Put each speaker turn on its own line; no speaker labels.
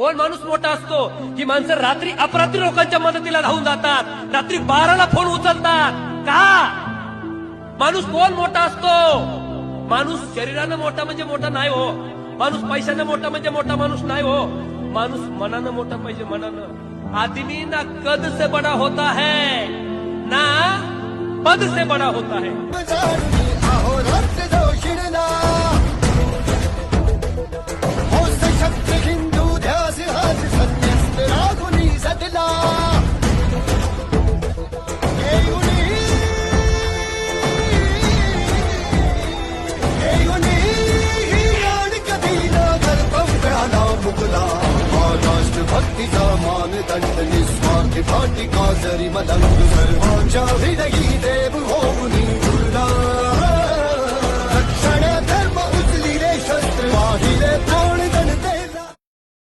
कोण माणूस मोठा असतो? की माणसं रात्री अपरात्री लोकांच्या मदतीला धावून जातात. रात्री बाराला फोन उचलतात. का? माणूस कोण मोठा असतो? माणूस शरीरानं मोठा म्हणजे मोठा नाही हो. माणूस पैशानं मोठा म्हणजे मोठा माणूस नाही हो. माणूस मनानं मोठा पाहिजे मनानं. आदमी ना कद से बडा होता है. ना पद से बडा होता है.
Dame danteniz var. Ki parti kazeri malang güzel hoca